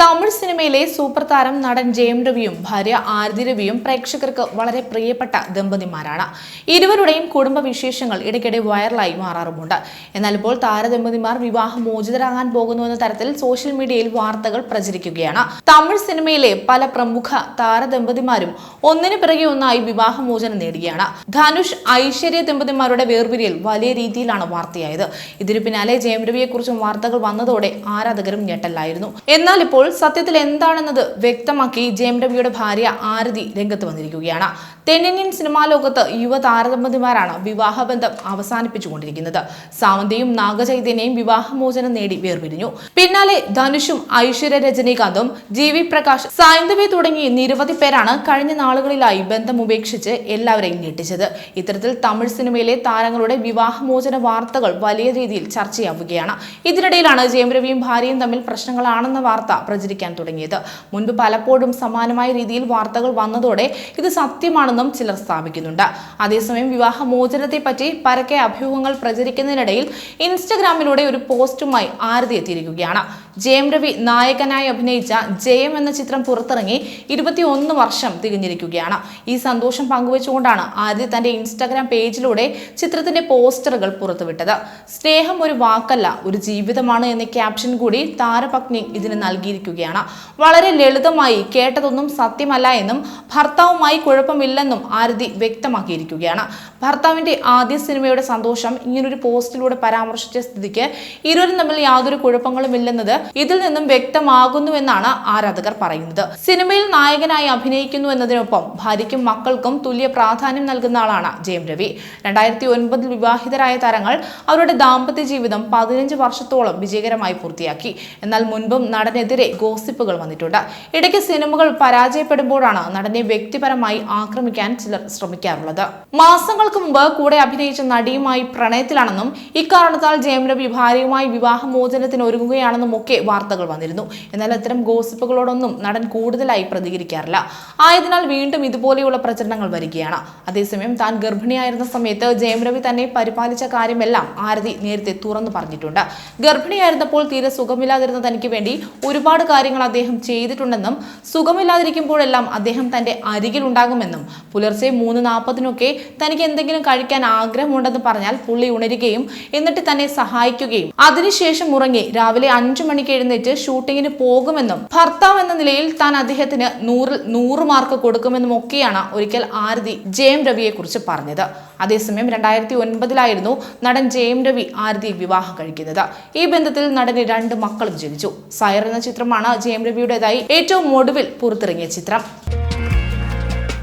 തമിഴ് സിനിമയിലെ സൂപ്പർ താരം നടൻ ജയം രവിയും ഭാര്യ ആരതി രവിയും പ്രേക്ഷകർക്ക് വളരെ പ്രിയപ്പെട്ട ദമ്പതിമാരാണ്. ഇരുവരുടെയും കുടുംബ വിശേഷങ്ങൾ ഇടയ്ക്കിടെ വൈറലായി മാറാറുമുണ്ട്. എന്നാൽ ഇപ്പോൾ താരദമ്പതിമാർ വിവാഹമോചിതരാകാൻ പോകുന്നുവെന്ന തരത്തിൽ സോഷ്യൽ മീഡിയയിൽ വാർത്തകൾ പ്രചരിക്കുകയാണ്. തമിഴ് സിനിമയിലെ പല പ്രമുഖ താരദമ്പതിമാരും ഒന്നിനു പിറകെ ഒന്നായി വിവാഹമോചനം നേടുകയാണ്. ധനുഷ് ഐശ്വര്യ ദമ്പതിമാരുടെ വേർപിരിയൽ വലിയ രീതിയിലാണ് വാർത്തയായത്. ഇതിനു പിന്നാലെ ജയം രവിയെക്കുറിച്ചും വാർത്തകൾ വന്നതോടെ ആരാധകരും ഞെട്ടലായിരുന്നു എന്നാൽ ഇപ്പോൾ സത്യത്തിൽ എന്താണെന്നത് വ്യക്തമാക്കി ജെ എം ഡബ്ല്യുയുടെ ഭാര്യ ആരതി രംഗത്ത് വന്നിരിക്കുകയാണ്. തെന്നിന്ത്യൻ സിനിമാ ലോകത്ത് യുവതാരദമ്പതിമാരാണ് വിവാഹബന്ധം അവസാനിപ്പിച്ചുകൊണ്ടിരിക്കുന്നത്. സാവന്തിയും നാഗചൈതന്യയും വിവാഹമോചനം നേടി വേർപിരിഞ്ഞു. പിന്നാലെ ധനുഷും ഐശ്വര്യ രജനീകാന്തും ജി വി പ്രകാശ് സായന്തവി തുടങ്ങി നിരവധി പേരാണ് കഴിഞ്ഞ നാളുകളിലായി ബന്ധം ഉപേക്ഷിച്ച് എല്ലാവരെയും ഞെട്ടിച്ചത്. ഇത്തരത്തിൽ തമിഴ് സിനിമയിലെ താരങ്ങളുടെ വിവാഹമോചന വാർത്തകൾ വലിയ രീതിയിൽ ചർച്ചയാവുകയാണ്. ഇതിനിടയിലാണ് ജയം രവിയും ഭാര്യയും തമ്മിൽ പ്രശ്നങ്ങളാണെന്ന വാർത്ത പ്രചരിക്കാൻ തുടങ്ങിയത്. മുൻപ് പലപ്പോഴും സമാനമായ രീതിയിൽ വാർത്തകൾ വന്നതോടെ ഇത് സത്യമാണെന്നും ചിലർ സ്ഥാപിക്കുന്നുണ്ട്. അതേസമയം വിവാഹമോചനത്തെ പറ്റി പരക്കെ അഭ്യൂഹങ്ങൾ പ്രചരിക്കുന്നതിനിടയിൽ ഇൻസ്റ്റഗ്രാമിലൂടെ ഒരു പോസ്റ്റുമായി ആരതി എത്തിയിരിക്കുകയാണ്. ജയം രവി നായകനായി അഭിനയിച്ച ജയം എന്ന ചിത്രം പുറത്തിറങ്ങി ഇരുപത്തിയൊന്ന് വർഷം തികഞ്ഞിരിക്കുകയാണ്. ഈ സന്തോഷം പങ്കുവച്ചുകൊണ്ടാണ് ആദ്യ തന്റെ ഇൻസ്റ്റാഗ്രാം പേജിലൂടെ ചിത്രത്തിന്റെ പോസ്റ്ററുകൾ പുറത്തുവിട്ടത്. സ്നേഹം ഒരു വാക്കല്ല ഒരു ജീവിതമാണ് എന്ന ക്യാപ്ഷൻ കൂടി താരപത്നി ഇതിന് നൽകിയിരിക്കുകയാണ്. വളരെ ലളിതമായി കേട്ടതൊന്നും സത്യമല്ല എന്നും ഭർത്താവുമായി കുഴപ്പമില്ലെന്നും ആരതി വ്യക്തമാക്കിയിരിക്കുകയാണ്. ഭർത്താവിന്റെ ആദ്യ സിനിമയുടെ സന്തോഷം ഇങ്ങനൊരു പോസ്റ്റിലൂടെ പരാമർശിച്ച സ്ഥിതിക്ക് ഇരുവരും തമ്മിൽ യാതൊരു കുഴപ്പങ്ങളുമില്ലെന്നത് ഇതിൽ നിന്നും വ്യക്തമാകുന്നുവെന്നാണ് ആരാധകർ പറയുന്നത്. സിനിമയിൽ നായകനായി അഭിനയിക്കുന്നു എന്നതിനൊപ്പം ഭാര്യയ്ക്കും മക്കൾക്കും തുല്യ പ്രാധാന്യം നൽകുന്ന ആളാണ് ജയം രവി. രണ്ടായിരത്തി ഒൻപതിൽ വിവാഹിതരായ താരങ്ങൾ അവരുടെ ദാമ്പത്യ ജീവിതം പതിനഞ്ച് വർഷത്തോളം വിജയകരമായി പൂർത്തിയാക്കി. എന്നാൽ മുൻപും നടനെതിരെ ഗോസിപ്പുകൾ വന്നിട്ടുണ്ട്. ഇടയ്ക്ക് സിനിമകൾ പരാജയപ്പെടുമ്പോഴാണ് നടനെ വ്യക്തിപരമായി ആക്രമിക്കാൻ ചിലർ ശ്രമിക്കാറുള്ളത്. മാസങ്ങൾക്ക് മുമ്പ് കൂടെ അഭിനയിച്ച നടിയുമായി പ്രണയത്തിലാണെന്നും ഇക്കാരണത്താൽ ജയം രവി ഭാര്യയുമായി വിവാഹമോചനത്തിന് ഒരുങ്ങുകയാണെന്നും ഒക്കെ വാർത്തകൾ വന്നിരുന്നു. എന്നാൽ അത്തരം ഗോസിപ്പുകളോടൊന്നും നടൻ കൂടുതലായി പ്രതികരിക്കാറില്ല. ആയതിനാൽ വീണ്ടും ഇതുപോലെയുള്ള പ്രചരണങ്ങൾ വരികയാണ്. അതേസമയം താൻ ഗർഭിണിയായിരുന്ന സമയത്ത് ജയം രവി തന്നെ പരിപാലിച്ച കാര്യമെല്ലാം ആരതി നേരത്തെ തുറന്നു പറഞ്ഞിട്ടുണ്ട്. ഗർഭിണിയായിരുന്നപ്പോൾ തീരെ സുഖമില്ലാതിരുന്ന തനിക്ക് വേണ്ടി ഒരുപാട് കാര്യങ്ങൾ അദ്ദേഹം ചെയ്തിട്ടുണ്ടെന്നും സുഖമില്ലാതിരിക്കുമ്പോഴെല്ലാം അദ്ദേഹം തന്റെ അരികിൽ ഉണ്ടാകുമെന്നും പുലർച്ചെ മൂന്ന് നാൽപ്പതിനൊക്കെ തനിക്ക് എന്തെങ്കിലും കഴിക്കാൻ ആഗ്രഹമുണ്ടെന്ന് പറഞ്ഞാൽ പുള്ളി ഉണരുകയും എന്നിട്ട് തന്നെ സഹായിക്കുകയും. അതിനുശേഷം ഉറങ്ങി രാവിലെ അഞ്ചു മണിക്ക് എഴുന്നേറ്റ് ഷൂട്ടിങ്ങിന് പോകുമെന്നും ഭർത്താവ് എന്ന നിലയിൽ താൻ അദ്ദേഹത്തിന് നൂറിൽ നൂറ് മാർക്ക് കൊടുക്കുമെന്നും ഒക്കെയാണ് ഒരിക്കൽ ആരതി ജയം രവിയെ കുറിച്ച് പറഞ്ഞത്. അതേസമയം രണ്ടായിരത്തി ഒൻപതിലായിരുന്നു നടൻ ജയം രവി ആരതി വിവാഹം കഴിക്കുന്നത്. ഈ ബന്ധത്തിൽ നടന് രണ്ട് മക്കളും ജനിച്ചു. സയർ എന്ന ചിത്രമാണ് ജയം രവിയുടേതായി ഏറ്റവും ഒടുവിൽ പുറത്തിറങ്ങിയ ചിത്രം.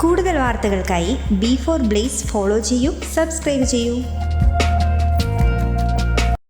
കൂടുതൽ വാർത്തകൾക്കായി ബി ഫോർ ബ്ലേസ് ഫോളോ ചെയ്യൂ സബ്സ്ക്രൈബ് ചെയ്യൂ.